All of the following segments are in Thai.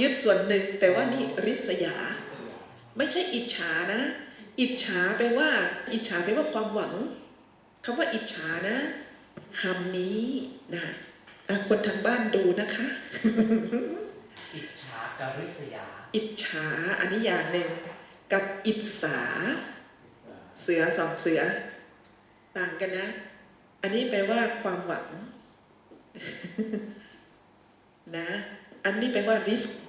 ยึดส่วนหนึ่งแต่ว่านี่ริษยา ไม่ใช่อิจฉานะ อิจฉาแปลว่า อิจฉาแปลว่าความหวังคำว่าอิจฉานะคำนี้นะอะคนทางบ้านดูนะคะ อิจฉากับริษยา อิจฉาอันนี้อย่างหนึ่งกับอิจสา เสือสองเสือ ต่างกันนะ อันนี้แปลว่าความหวัง นะ อันนี้แปลว่าริษยา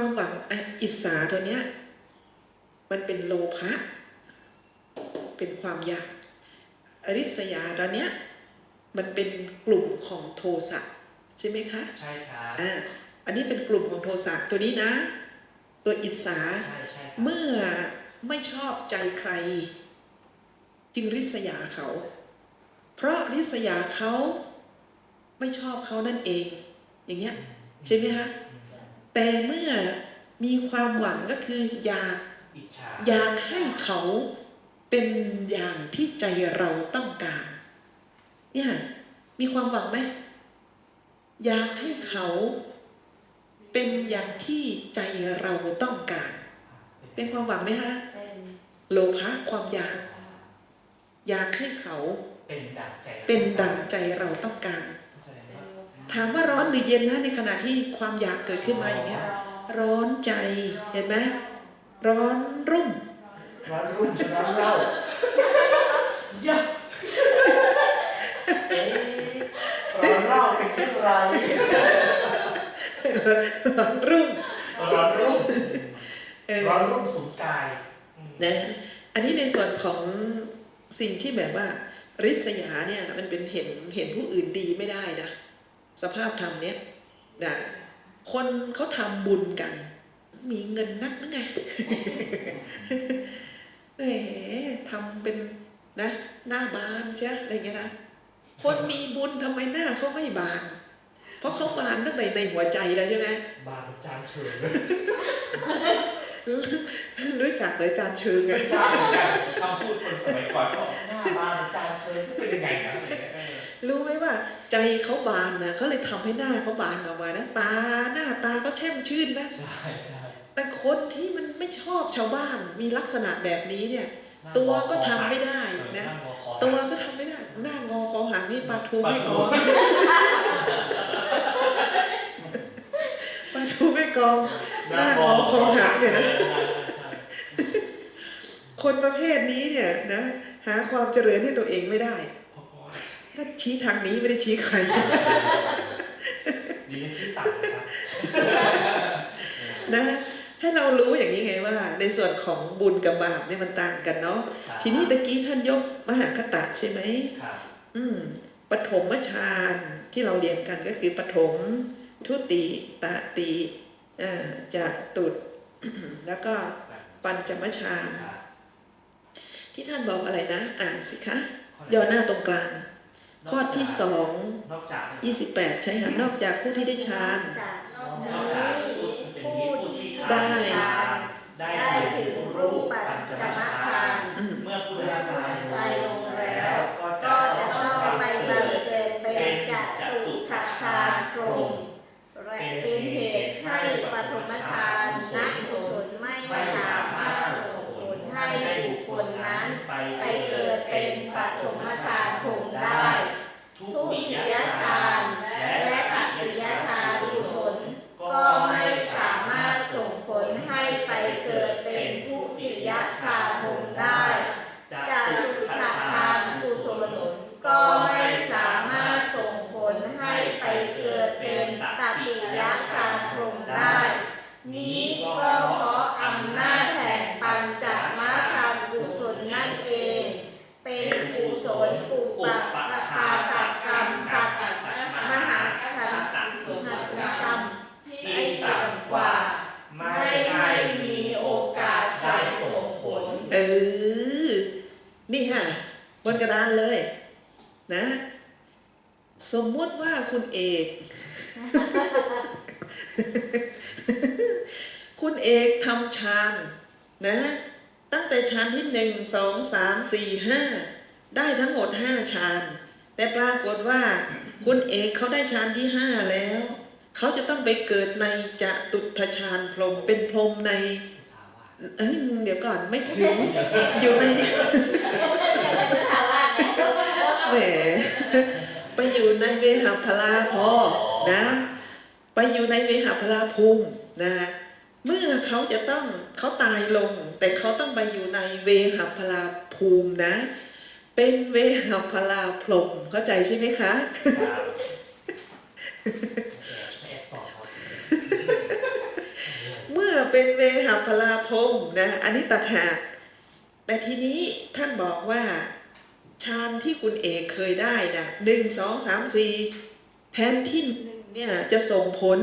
ความหวังอะอิจสาตัวเนี้ยมันเป็นโลภะเป็นความอยาก อริษยาตัวเนี้ยมันเป็นกลุ่มของโทสะใช่ไหมคะใช่ครับอ่าอันนี้เป็นกลุ่มของโทสะตัวนี้นะ ตัวอิจฉาใช่ใช่ครับเมื่อไม่ชอบใจใคร จึงริษยาเขา เพราะริษยาเขาไม่ชอบเขานั่นเอง อย่างเงี้ยใช่ไหมคะ แต่เมื่อมีความหวังก็คืออยากอิจฉาอยากให้เขาเป็นอย่างที่ใจเราต้องการเนี่ยมีความหวังไหมอยากให้เขาเป็นอย่างที่ใจเราต้องการ เป็นความหวังไหมฮะเป็นโลภะความอยาก อยากให้เขาเป็นดั่งใจเป็นดังใจเราต้องการแสดงว่า ถามว่าร้อนหรือเย็นนะในขณะที่ความอยากเกิดขึ้นมาอย่างเงี้ยร้อนใจเห็นไหมร้อนรุ่ม ร้อนรุ่มจะร้อนเล่ายะเอ๊ะร้อนเล่าเป็นเช่นไรร้อนรุ่มร้อนรุ่มเออร้อนรุ่มสูงกายอืมนะอันนี้ในส่วนของสิ่งที่แบบว่าริษยาเนี่ยมันเป็นเห็นเห็นผู้อื่นดีไม่ได้นะ สภาพธรรมเนี้ยนะคนเขาทำบุญกัน มีเงินนักหรือไงแหมทำเป็นนะ หน้าบานใช่อะไรเงี้ยนะคนมีบุญทำไมหน้าเขาไม่บาน เพราะเขาบานตั้งแต่ในหัวใจแล้วใช่ไหมบานจานเชิญ รู้จักเลยจานเชิงไงไม่ทราบเหมือนกันคำพูดคนสมัยก่อนก็หน้าบานจานเชิญเป็นยังไงนะอะไรเงี้ยเออรู้ไหมว่าใจเขาบานนะเขาเลยทำให้หน้าเขาบานออกมานะตาหน้าตาเขาแช่มชื่นนะใช่ใช่แต่คนที่มันไม่ชอบชาวบ้านมีลักษณะแบบนี้เนี่ย ตัวก็ทำไม่ได้นะนั่งงอคอตัวก็ทำไม่ได้หน้างอคอหางนี่ปลาทูไม่กองปลาทูไม่ กองหน้างอคอหักเนี่ยนะคนประเภทนี้เนี่ยนะหาความเจริญให้ตัวเองไม่ได้ก็ชี้ทางนี้ไม่ได้ชี้ใครดีนะชื่อต่างนะครับนะให้เรารู้อย่างนี้ไงว่า ในส่วนของบุญกับบาปเนี่ยมันต่างกันเนาะครับทีนี้ตะกี้ท่านยกมหาคตะใช่ไหมครับอืมปฐมฌานที่เราเรียนกันก็คือปฐมทุติตติอ่า จะตุดแล้วก็ปัญจมฌานครับที่ท่านบอกอะไรนะ อ่านสิคะย่อหน้าตรงกลาง ข้อที่สองนอกจากยี่สิบแปดใช่ค่ะนอกจากผู้ที่ได้ฌานจากนอกนอกจาจากกผู้นี้จะมีผู้ที่ได้ทำฌานได้ได้ถึถึงงรูรูปปปัปัญญจจมมฌาฌานนอืมเมื่อผู้เมื่อได้ผู้ตาย ตายลงแล้ว ก็จะ ก็จะ ต้ ต้ อ อง ง ไป ไป บั บั ง ง เกิ เกิ ด ดเป็นจตุทัชฌานตรงและเป็นเหตุให้ปฐมฌานนักกุศลไม่สามารถส่งผลให้บุคคลนั้น ไป ไปเกิดเป็นปฐมฌานผงได้ ทุ ทุ ติ ติ ย ย ฌา ฌาน นและตติยฌานกุศล ก็ไม่สามารถส่งผลให้ไปเกิดเป็นทุติยฌานผงได้ จะ จา ตุ รุ ทั ทั ช ช ฌา ฌาน น กุ กุ ศ ศ ล ล ก็ไม่สามารถส่งผลให้ไปเกิดเป็นตติยฌานผงได้ นี้ก็เพราะอำนาจแห่งปัญจมาทานกุศลนั่นเอง เป็นกุศลปุปปัคาตกรรมตักมหาคันกุศลกรรมที่ต่ำกว่า ไม่ ไม่ ให้ ให้มีโอกาสจะส่งผล เออ นี่ค่ะบนกระดานเลย นะ สมมุติว่าคุณเอก คุณเอกทำฌานนะ ตั้งแต่ฌานที่หนึ่งสองสามสี่ห้าได้ทั้งหมดห้าฌาน แต่ปรากฏว่า คุณเอกเขาได้ฌานที่ห้าแล้ว เขาจะต้องไปเกิดในจตุทชาญพรหมเป็นพรหมในสุทาวาสเอ้ยเดี๋ยวก่อนไม่ถึงอยู่ในถามว่าไงแหมไปอยู่ในเวหาพลาพอนะ ไปอยู่ในเวหาพลาภูมินะเมื่อเขาจะต้องเขาตายลง แต่เขาต้องไปอยู่ในเวหาพลาภูมินะ เป็นเวหาพลาพรหมเข้าใจใช่ไหมคะครับแอบสอบเขาเมื่อเป็นเวหาพลาพรหมนะอันนี้ตางหากแต่ทีนี้ท่านบอกว่าฌานที่คุณเอกเคยได้นะหนึ่งสองสามสี่แทนที่หนึ่ง เนี่ยจะส่งผล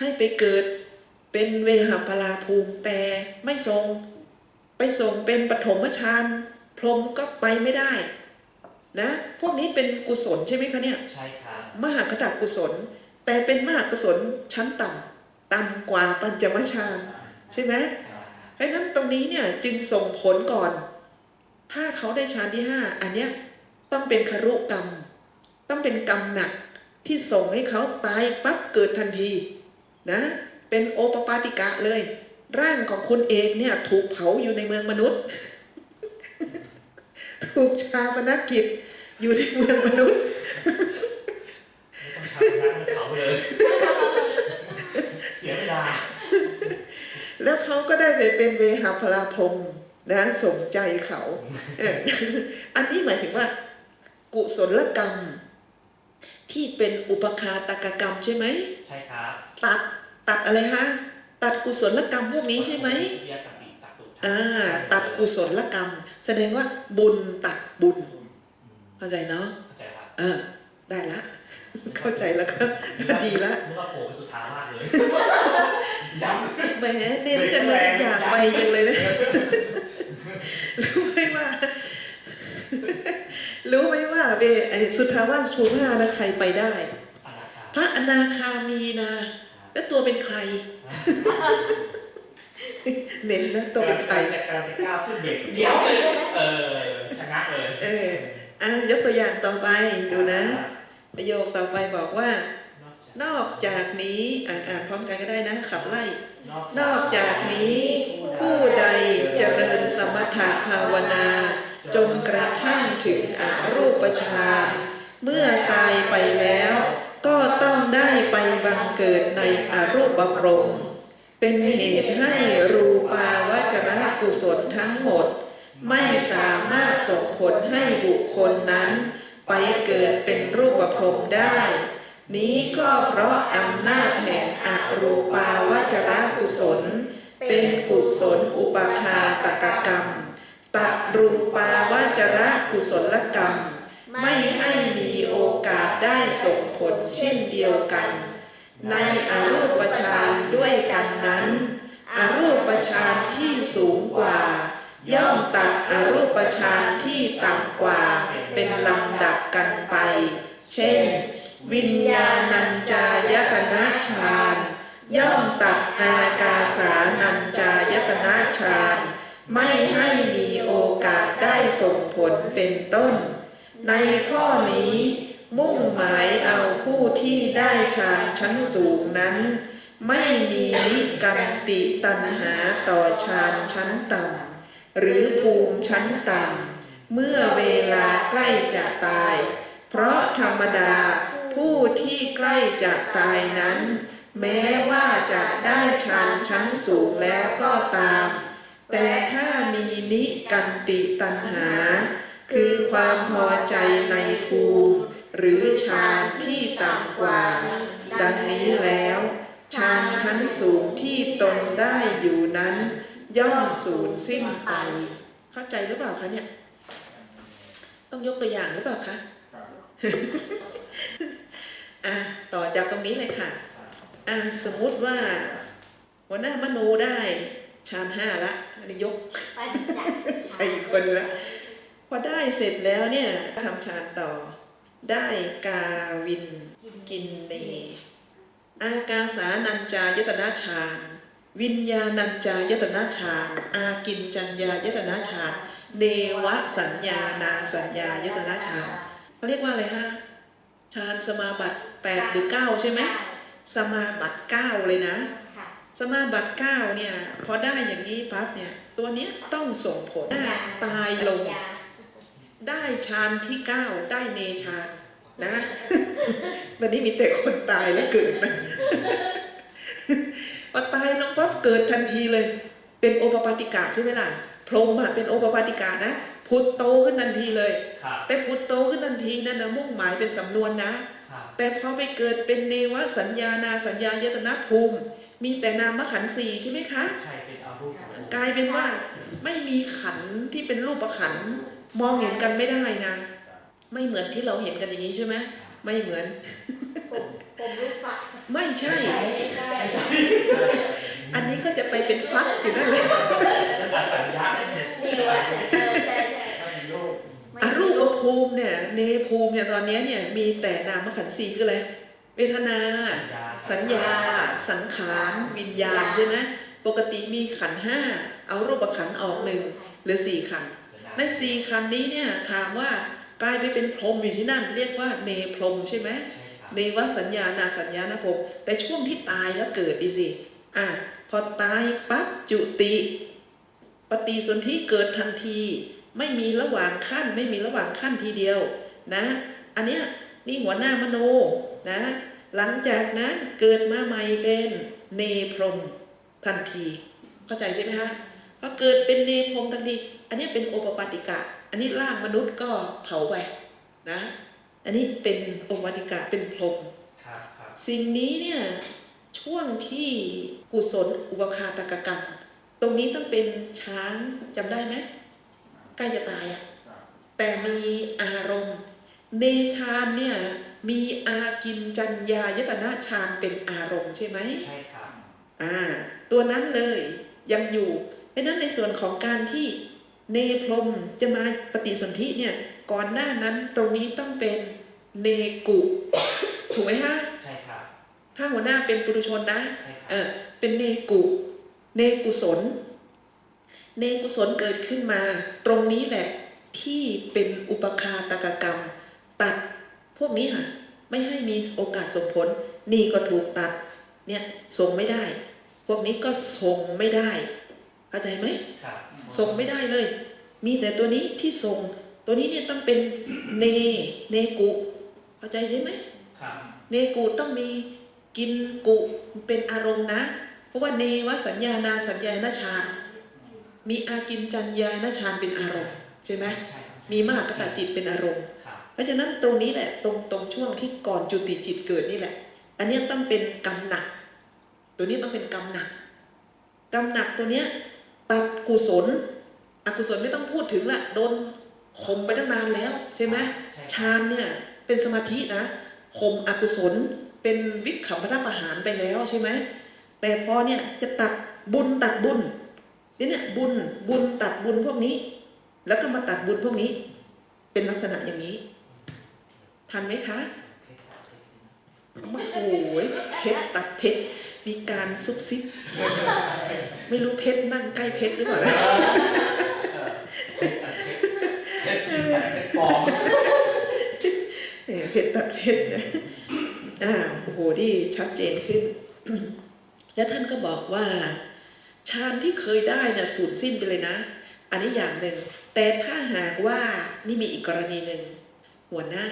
ให้ไปเกิดเป็นเวหาพลาภูมิแต่ไม่ส่งไปส่งเป็นปฐมฌานพรหมก็ไปไม่ได้ นะ พวกนี้เป็นกุศลใช่ไหมคะเนี่ยใช่ครับมหากตกุศล แต่เป็นมหากุศลชั้นต่ำต่ำกว่าปัญจมฌานใช่ไหมครับเพราะฉะนั้นตรงนี้เนี่ยจึงส่งผลก่อน ถ้าเขาได้ฌานที่ห้าอันเนี้ยต้องเป็นคารุกรรม ต้องเป็นกรรมหนัก ที่ส่งให้เขาตายปั๊บเกิดทันทีนะเป็นโอปปาติกะเลย ร่างของคุณเองเนี่ยถูกเผาอยู่ในเมืองมนุษย์ ถูกชาปนกิจอยู่ในเมืองมนุษย์ไม่ต้องทำงานเขาเลยเสียเวลาแล้วเขาก็ได้ไปเป็นเวหาพลาพรหมนะสมใจเขาเอออันนี้หมายถึงว่า กุศลกรรม ที่เป็นอุปคาตกกรรมใช่ไหมใช่ครับตัดตัดอะไรฮะตัดกุศลกรรมพวกนี้ใช่ไหมเรียกตัดปีตัดตุดอ่าตัดกุศลกรรม แสดงว่าบุญตัดบุญอืมเข้าใจเนาะเข้าใจครับเออได้ละ เข้าใจแล้วก็ดีละนึกว่าโผล่ไปสุดทางมากเลยย้ำแหมเน้นจังเลยอยากไปจังเลยนะ รู้ไหมว่า รู้ไหมว่าเบไอสุทธาวาสชูห้านะใครไปได้อนาคาพระอนาคามีนะ แล้วตัวเป็นใคร เน้นนะตัวเป็นใครแต่การจะก้าวขึ้นเบรกเดียวเลยเออชะงักเลยเอออะยกตัวอย่างต่อไปดูนะ ประโยคต่อไปบอกว่า นอกจากนี้อ่านอ่านพร้อมกันก็ได้นะ ขับไล่ นอกจากนี้ ผู้ใดเจริญสมถะภาวนา จนกระทั่งถึงอรูปฌานเมื่อตายไปแล้ว ก็ต้องได้ไปบังเกิดในอรูปพรมเป็นเหตุให้รูปาวจรกุศลทั้งหมด ไม่สามารถส่งผลให้บุคคลนั้น ไปเกิดเป็นรูปพรมได้ นี้ก็เพราะอำนาจแห่งอรูปาวจรกุศล เป็นกุศลอุปคาตกกรรม ตัดรูปาวจระกุศลกรรม ไม่ให้มีโอกาสได้ส่งผลเช่นเดียวกัน ในอรูปฌานด้วยกันนั้น อรูปฌานที่สูงกว่า ย่อมตัดอรูปฌานที่ต่ำกว่าเป็นลำดับกันไป เช่น วิญญาณัญจายตนะฌาน ย่อมตัดอากาสานัญจายตนะฌาน ไม่ให้มีโอกาสได้ส่งผลเป็นต้น ในข้อนี้ มุ่งหมายเอาผู้ที่ได้ฌานชั้นสูงนั้น ไม่มีนิกันติตัณหาต่อฌานชั้นต่ำหรือภูมิชั้นต่ำเมื่อเวลาใกล้จะตาย เพราะธรรมดาผู้ที่ใกล้จะตายนั้น แม้ว่าจะได้ฌานชั้นสูงแล้วก็ตาม แต่ถ้ามีนิกันติตัณหา คือความพอใจในภูมิ หรือฌานที่ต่ำกว่า ดังนี้แล้วฌานชั้นสูงที่ตนได้อยู่นั้น ย่อมสูญสิ้นไป เข้าใจหรือเปล่าคะเนี่ย ต้องยกตัวอย่างหรือเปล่าคะอะต่อจากตรงนี้เลยค่ะอะสมมุติว่าหัวหน้ามโนได้ ฌานห้าละอันนี้ยกปัญจไปอีกคนละพอได้เสร็จแล้วเนี่ยทำฌานต่อ ได้กาวินกินเน อากาสานัญจายตนะฌาน วิญญาณัญจายตนะฌาน อากินจัญญายตนะฌาน เนวสัญญานาสัญญายตนะฌานเขาเรียกว่าอะไรฮะฌานสมาบัติแปดหรือเก้าใช่ไหมสมาบัติเก้าเลยนะค่ะ สมาบัติเก้าเนี่ยพอได้อย่างนี้ปั๊บเนี่ยตัวเนี้ยต้องส่งผลตายลง ได้ฌานที่เก้าได้เนฌานนะวันนี้มีแต่คนตายแล้วเกิดนะพอตายลงปั๊บเกิดทันทีเลย เป็นโอปปาติกะใช่ไหมล่ะพรหมอะเป็นโอปปาติกะนะพุทโตขึ้นทันทีเลยครับแต่พุทโตขึ้นทันทีนั่นนะมุ่งหมายเป็นสำนวนนะครับแต่พอไปเกิดเป็นเนวสัญญานาสัญญายตนะภูมิ มีแต่นามขันธ์สี่ใช่ไหมคะใช่เป็นอารูปของกลายเป็นว่าไม่มีขันธ์ที่เป็นรูปขันธ์มองเห็นกันไม่ได้นะ ไม่เหมือนที่เราเห็นกันอย่างนี้ใช่ไหมไม่เหมือนผมผมรู้ปะไม่ใช่ไม่ใช่ไม่ใช่ อันนี้ก็จะไปเป็นฟักอยู่นั่นเลยเป็นอสัญญาเนี่ยนี่ว่าแต่เออใช่ใช่ถ้ามีรูปอรูปภูมิเนี่ยเนภูมิเนี่ยตอนนี้เนี่ยมีแต่นามขันธ์สี่คืออะไร เวทนา สัญญา สังขารวิญญาณใช่ไหมปกติมีขันธ์ห้าเอารูปขันธ์ออกหนึ่งเหรือสี่ขันธ์ในสี่ขันธ์นี้เนี่ยถามว่ากลายไปเป็นพรหมอยู่ที่นั่น เรียกว่าเนพรหมใช่ไหมใช่ครับเนวสัญญานาสัญญานะพรหมแต่ช่วงที่ตายแล้วเกิดดิสิอะพอตายปั๊บจุติปฏิสนธิเกิดทันที ไม่มีระหว่างขั้น ไม่มีระหว่างขั้นทีเดียวนะ อันเนี้ยนี่หัวหน้ามโนนะ หลังจากนั้นเกิดมาใหม่เป็นเนพรหมทันที เข้าใจใช่ไหมฮะพอเกิดเป็นเนพรหมทันที อันนี้เป็นโอปปาติกะ อันนี้ร่างมนุษย์ก็เผาไปนะ อันนี้เป็นโอปปาติกะเป็นพรหมครับครับสิ่งนี้เนี่ยช่วงที่กุศลอุปคาตกกรรมตรงนี้ต้องเป็นช้างจำได้ไหมใกล้จะตายอะแต่มีอารมณ์เนชานเนี่ย มีอากินจัญญายตนะฌานเป็นอารมณ์ใช่ไหมใช่ครับอ่าตัวนั้นเลยยังอยู่เพราะฉะนั้นในส่วนของการที่เนพรหมจะมาปฏิสนธิเนี่ยก่อนหน้านั้นตรงนี้ต้องเป็นเนกุถูกไหมฮะใช่ครับถ้าหัวหน้าเป็นปุถุชนนะใช่คเอรับอเป็นเนกุเนกุศล เนกุศลเกิดขึ้นมา ตรงนี้แหละที่เป็นอุปคาตกกรรม ตัด พวกนี้ค่ะ ไม่ให้มีโอกาสส่งผลนี่ก็ถูกตัด เนี่ยส่งไม่ได้ พวกนี้ก็ส่งไม่ได้เข้าใจไหมครับส่งไม่ได้เลย มีแต่ตัวนี้ที่ส่ง ตัวนี้เนี่ยต้องเป็นเนเนกุเข้าใจใช่ไหมครับเนกูต้องมีกินกุเป็นอารมณ์นะ เพราะว่าเนวสัญญานาสัญญาณฌานมีอากินจัญญาณฌานเป็นอารมณ์ ใช่ไหมใช่ครับมีมากขณะจิตเป็นอารมณ์ค รับเพราะฉะนั้นตรงนี้แหละตรงตรงช่วงที่ก่อนจุติจิตเกิดนี่แหละ อันเนี้ยต้องเป็นกรรมหนัก ตัวนี้ต้องเป็นกรรมหนักกรรมหนักตัวเนี้ยตัดกุศล อกุศลไม่ต้องพูดถึงละโดนข่มไปตั้งนานแล้วใช่ไหมใช่ครับฌานเนี่ยเป็นสมาธินะข่มอกุศลเป็นวิขำพระประหารไปแล้วใช่ไหมแต่พอเนี่ยจะตัดบุญตัดบุญเนี่ยเนี่ยบุญบุญตัดบุญพวกนี้ แล้วก็มาตัดบุญพวกนี้ เป็นลักษณะอย่างนี้ ทันไหมคะโอ้โหเพชรตัดเพชรมีการซุบซิบ ไม่รู้เพชรนั่งใกล้เพชรหรือเปล่านะเออเพชรจริงแต่เป็นปลอมเออเพชรตัดเพชรนะอ่าโอ้โหที่ชัดเจนขึ้น แล้วท่านก็บอกว่าฌานที่เคยได้เนี่ยสูญสิ้นไปเลยนะ อันนี้อย่างหนึ่ง แต่ถ้าหากว่านี่มีอีกกรณีหนึ่งหัวหน้า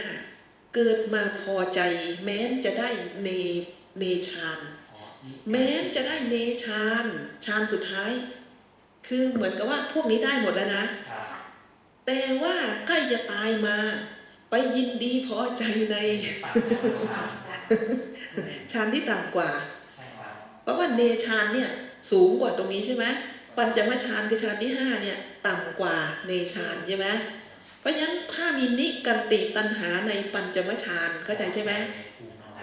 เกิดมาพอใจ แม้นจะได้เนเนฌานแม้นจะได้เนฌานฌานสุดท้าย คือเหมือนกับว่าพวกนี้ได้หมดแล้วนะ แต่ว่าใกล้จะตายมา ไปยินดีพอใจในปากครันที่ต่ำกว่า เพราะว่าเนฌานเนี่ยสูงกว่าตรงนี้ใช่ไหมปัญจมฌานคือฌานที่ห้าเนี่ยต่ำกว่าเนฌานใช่ไหม ราะฉะนั้นถ้ามีนิกันติตัณหาในปัญจมฌานเข้าใจใช่ไหม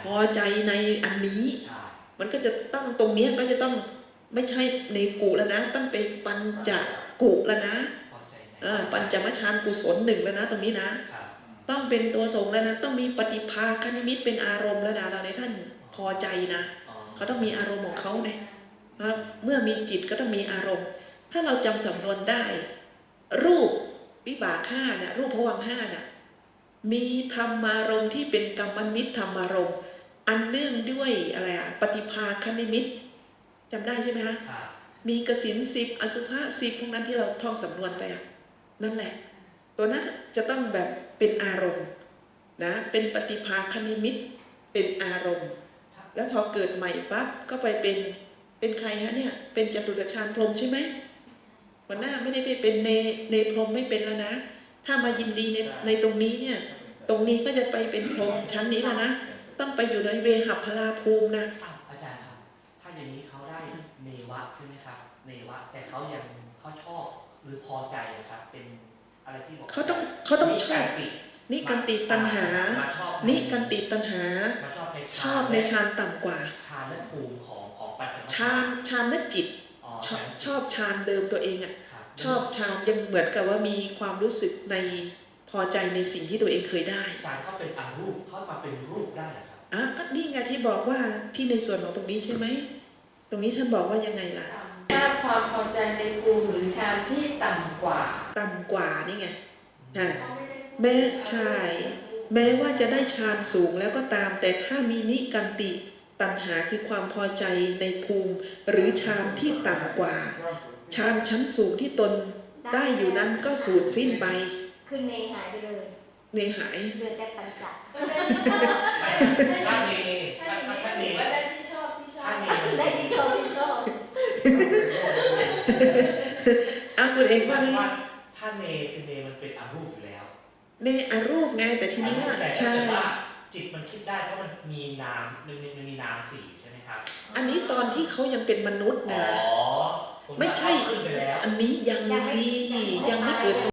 พอใจในอันนี้ใช่มันก็จะต้องตรงเนี้ยก็จะต้องไม่ใช่เนกุแล้วนะต้องเป็นปัญจกุแล้วนะพอใจในเออปัญจมฌานกุศลหนึ่งแล้วนะ ตรงนี้นะครับต้องเป็นตัวสงฆ์แล้วนะ ต้องมีปฏิภาคณิมิตเป็นอารมณ์แล้วนะเราในท่านพอใจนะอ๋อเขาต้องมีอารมณ์ของเขาเนี่ยเมื่อมีจิตก็ต้องมีอารมณ์ ถ้าเราจำสำนวนได้ รูป วิบากห้าเนี่ยรูปพวังค์ห้าเนี่ยมีธรรมารมณ์ที่เป็นกรรมนิตธรรมารมณ์อันเนื่องด้วยอะไรอะปฏิภาคณิมิตจำได้ใช่ไหมคะครับมีกสินสิบอสุภะสิบพวกนั้นที่เราท่องสำนวนไปอะนั่นแหละ ตัวนั้นจะต้องแบบเป็นอารมณ์นะเป็นปฏิภาคณิมิตเป็นอารมณ์ แล้วพอเกิดใหม่ปั๊บก็ไปเป็นเป็นใครฮะเนี่ยเป็นจตุรชานพรหมใช่ไหม วันหน้าไม่ได้ไปเป็นเนเนพรหมไม่เป็นแล้วนะ ถ้ามายินดีในในตรงนี้เนี่ย ตรงนี้ก็จะไปเป็นพรหมชั้นนี้แล้วนะ ต้องไปอยู่ในเวหัพพลาภูมินะอ้าวอาจารย์ครับ ถ้าอย่างนี้เขาได้เนวะใช่ไหมครับ เนวะ แต่เขายังเขาชอบหรือพอใจนะครับ เป็นอะไรที่บอกเขาต้องเขาต้องชอบนินิกันติตัณหามาชอบนิกันติตัณหามาชอบในชอบในฌานต่ำกว่าฌานและภูมิของของปัญจวัคฌานฌานนจิตอ๋อ ชอบฌานชอบฌานเดิมตัวเองอะครับชอบฌานยังเหมือนกับว่ามีความรู้สึกในพอใจในสิ่งที่ตัวเองเคยได้อาจารย์เขาเป็นอารูปเขามาเป็นรูปได้เหรอครับอะก็นี่ไงที่บอกว่าที่ในส่วนของตรงนี้ใช่ไหมตรงนี้ท่านบอกว่ายังไงล่ะถ้าความพอใจในภูมิหรือฌานที่ต่ำกว่า ต่ำกว่านี่ไงอะเขาไม่ได้พูดแม้ใช่แม้ว่าจะได้ฌานสูงแล้วก็ตาม แต่ถ้ามีนิกันติ ตัณหาคือความพอใจในภูมิ หรือฌานที่ต่ำกว่าฌานชั้นสูงที่ตนได้อยู่นั้นก็สูญสิ้นไป คือเนหายไปเลยในหายเหลือแต่ปัญจก็ได้ที่ชอบไม่ถ้าเนถ้าถ้าอย่างนี้ถ้าก็เนถือว่าได้ที่ชอบที่ชอถ้าบเนมันได้ที่ชอบที่ชอบอ้าวคุณเองว่าไงถ้าเนคือเนมันเป็นอารูปอยู่แล้วในอารูปไงแต่ทีนี้ว่าแต่ใช่แต่ว่า จิตมันคิดได้เพราะมันมีนามมันมีมันมีนามสี่ใช่ไหมครับอันนี้ตอนที่เขายังเป็นมนุษย์อ๋อนะผไม่ใช่ขึ้นไปแล้ว อันนี้ยังสิยังไม่เกิด